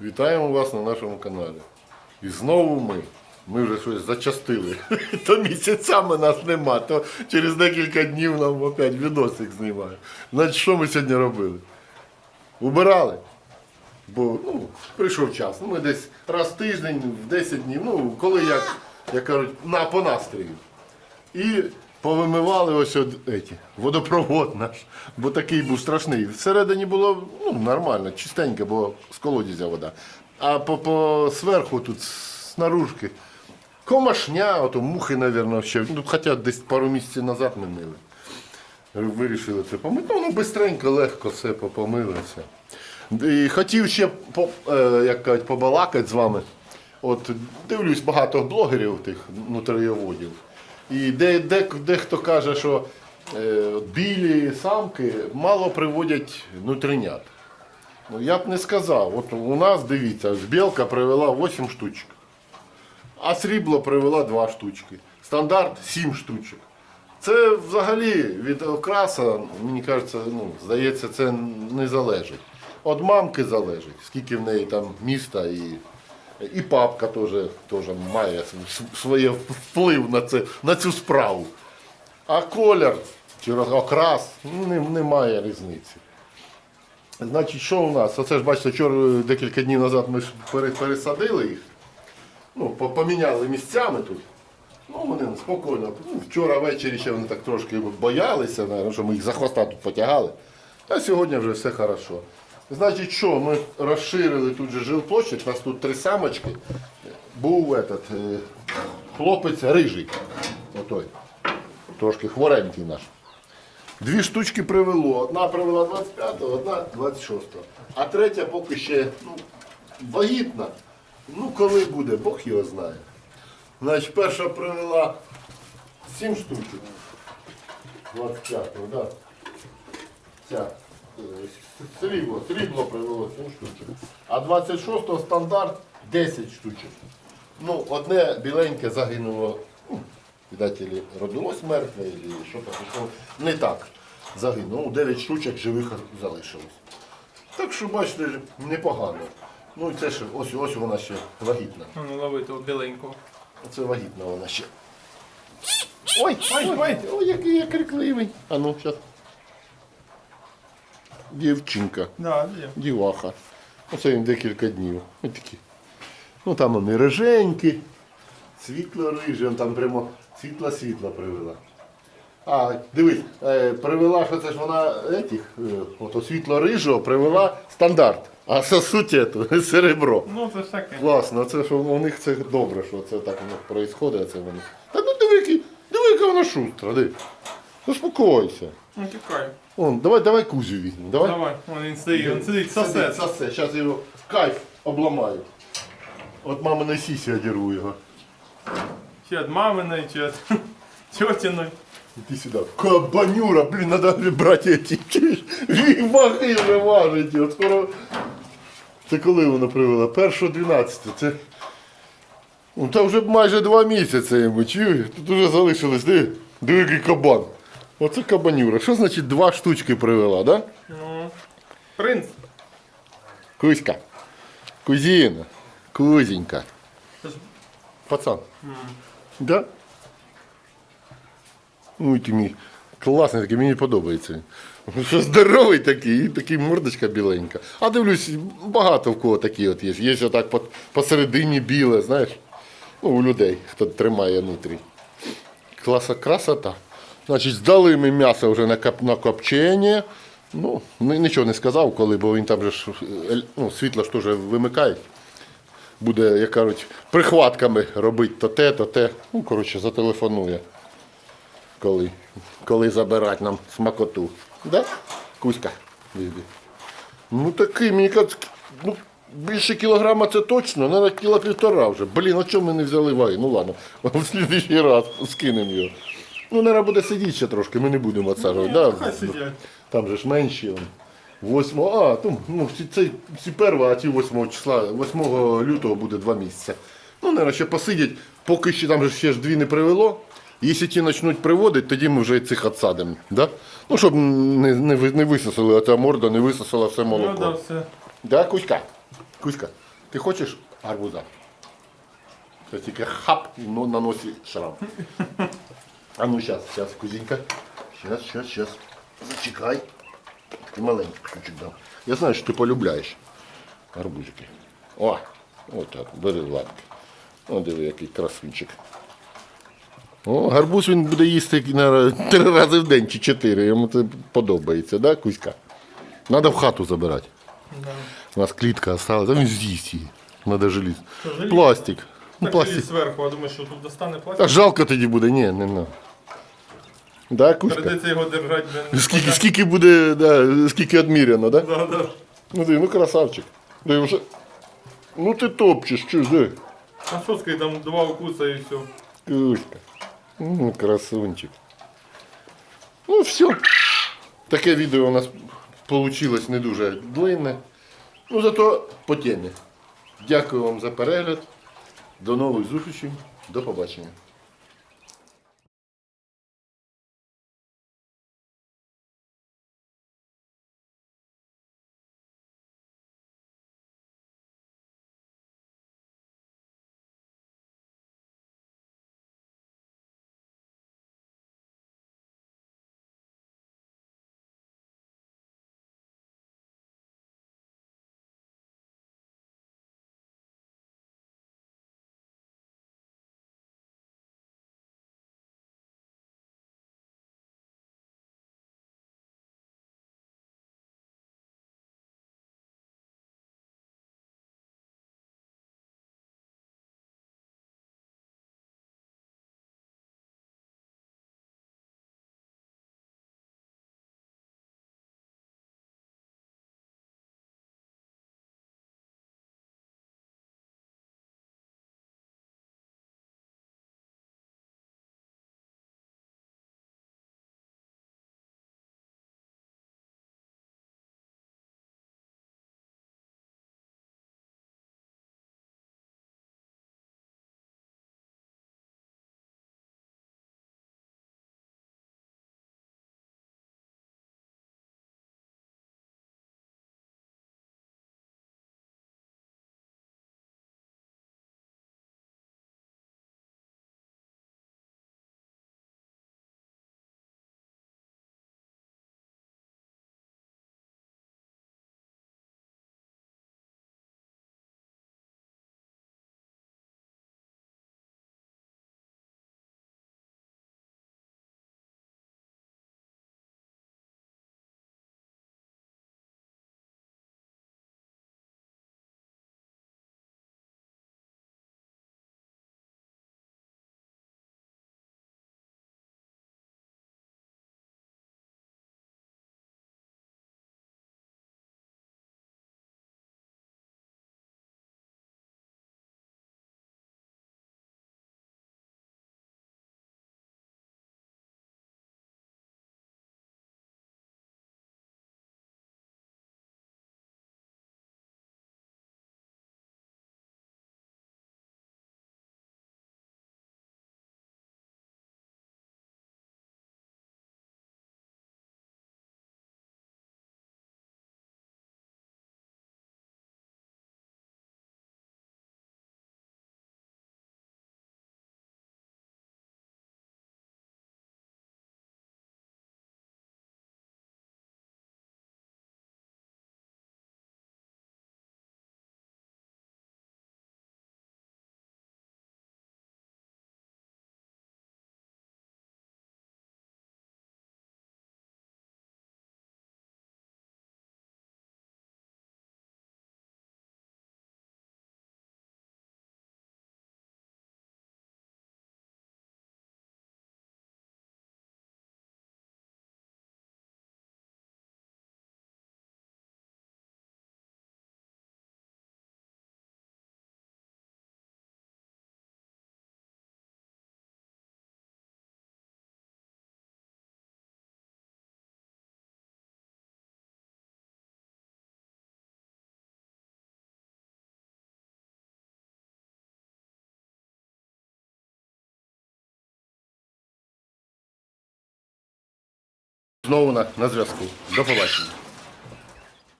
Вітаємо вас на нашому каналі. І знову ми. Ми вже щось зачастили. То місяцями нас нема, то через декілька днів нам опять відосик знімають. Значить, що ми сьогодні робили? Убирали. Бо ну, прийшов час. Ну, ми десь раз в тиждень, в 10 днів, ну, коли як, як кажуть, на, по настрію. І повимивали ось от, водопровод наш, бо такий був страшний. Всередині було ну, нормально, чистенько, бо з колодязя вода. А по, по сверху тут снаружки комашня, ото мухи, мабуть, ще. Ну, хоча десь пару місяців назад ми мили. Вирішили це помити. Ну, ну швидко, легко все попомилося. І хотів ще по, е, як кажуть, побалакати з вами. От дивлюсь багато блогерів тих нутрієводів. І де, де, дехто каже, що е, білі самки мало приводять нутринят. Ну я б не сказав. От у нас, дивіться, білка привела 8 штучок, а срібло привела 2 штучки. Стандарт 7 штучок. Це взагалі від окраса, мені кажеться, ну, здається, це не залежить. От мамки залежить, скільки в неї там міста і, і папка теж, теж має своє вплив на, це, на цю справу. А колір чи окрас ну, не, немає різниці. Значить, що у нас? Оце ж бачите, вчора декілька днів назад ми ж пересадили їх. Ну, поміняли місцями тут. Ну, вони спокійно. Ну, вчора ввечері ще вони так трошки боялися, що ми їх за хвоста тут потягали. А сьогодні вже все хорошо. Значить, що, ми розширили тут же жилплощадь, у нас тут три самочки. Був этот, е, хлопець рижий. Отой. Трошки хворенький наш. Дві штучки привело. Одна привела 25-го, одна 26-го. А третя поки ще ну, вагітна. Ну, коли буде, Бог його знає. Значить, перша привела 7 штучок. 25-го, да. Ця. Срібло, срібло привело 7 штучок. А 26-го стандарт 10 штучок. Ну, одне біленьке загинуло. ну, Видать, или родилось мертве, или що то пішло. Не так загинуло. 9 штучок живих залишилось. Так що, бачите, непогано. Ну і це ж ось, ось вона ще вагітна. Ну, лови того біленького. Оце вагітна вона ще. Ой, ой, ой, ой, який я крикливий. А ну, зараз. Дівчинка, Да, є. діваха. Оце їм декілька днів. Ось такі. Ну там вони риженькі, світло рижі, там прямо світло-світло привела. А, дивись, е, привела, що це ж вона етих, е, ото світло рижого привела стандарт. А сосуть ету, серебро. Ну, це ж таке. Класно, це що у них це добре, що це так у них відбувається, це вони. Та ну диви, диви, яка вона шустра, диви. Заспокойся. Ну, тікай. Вон, давай, давай кузю візьмемо. Давай. Давай, вон він стоїть, він сидить, сосе. Сосе. Зараз його кайф обламаю. От маминої сісі одірву його. Чи від маминої, чи від тьотіної. Іди сюди. Кабанюра, блін, надо брати эти, чуєш? Він ваги вже важить. От скоро... Це коли вона привела? Першого 12. Це... Ну, та вже майже два місяці йому, чуєш? Тут вже залишилось, диви, диви який кабан. Оце кабанюра. Що значить два штучки привела, да? Ну, принц. Кузька. Кузіна. Кузенька. Пацан. Да? Ой, ти мій класний такий, мені подобається. Що здоровий такий, і такий мордочка біленька. А дивлюсь, багато в кого такі от є. Є отак по- посередині біле, знаєш. Ну, у людей, хто тримає внутрі. Класа, красота. Значить, здали ми м'ясо вже на, кап, на копчення. Ну, нічого не сказав, коли, бо він там же ж, е, ну, світло ж теж вимикають буде, як кажуть, прихватками робити то те, то те. Ну, коротше, зателефонує, коли, коли забирати нам смакоту. Да? Кузька. Ну такий, мені кажуть, ну, більше кілограма це точно, треба кіло півтора вже. Блін, а чому ми не взяли ваги? Ну ладно, в слідчий раз скинемо його. Ну, треба буде сидіти ще трошки, ми не будемо відсаджувати. Да? хай сидять. Там же ж менші. он. 8, а, ну, ну ці, ці, ці перва, а ті 8 числа, 8 лютого буде 2 місяці. Ну, наверное, ще посидять, поки ще там же ще ж дві не привело. Якщо ті почнуть приводити, тоді ми вже цих відсадимо. Да? Ну, щоб не, не, ви- не висосали, а ця морда не висосала все молоко. Ну, да, все. Да, Кузька? Кузька. Ти хочеш гарбуза? Це тільки хап ну, на носі шрам. А ну зараз, зараз, кузінька. Зараз, зараз, зараз. Зачекай. Такий маленький кусочок дам. Я знаю, що ти полюбляєш гарбузики. О, отак, бери лапки. О, диви, який красунчик. О, гарбуз він буде їсти наверно, три рази в день чи чотири. Йому це подобається, да, Кузька? Треба в хату забирати. У нас клітка осталась, а він з'їсть її. Надо желіз. Пластик. Ну, пластик. і зверху, а думаю, що тут достане Та пластик. жалко тоді буде, ні, не на. Да, Кузька? Придеться його держати. Скільки, скільки буде, да, скільки відміряно, да? Да, да. Ну ти, ну красавчик. Ти вже... Ну ти топчеш, чуєш, де? А що скажи, там два укуса і все. Кузька. Ну, красунчик. Ну, все. Таке відео у нас вийшло не дуже длинне. Ну, зато по темі. Дякую вам за перегляд. До нових зустрічей. До побачення. Знову на, на зв'язку. До побачення.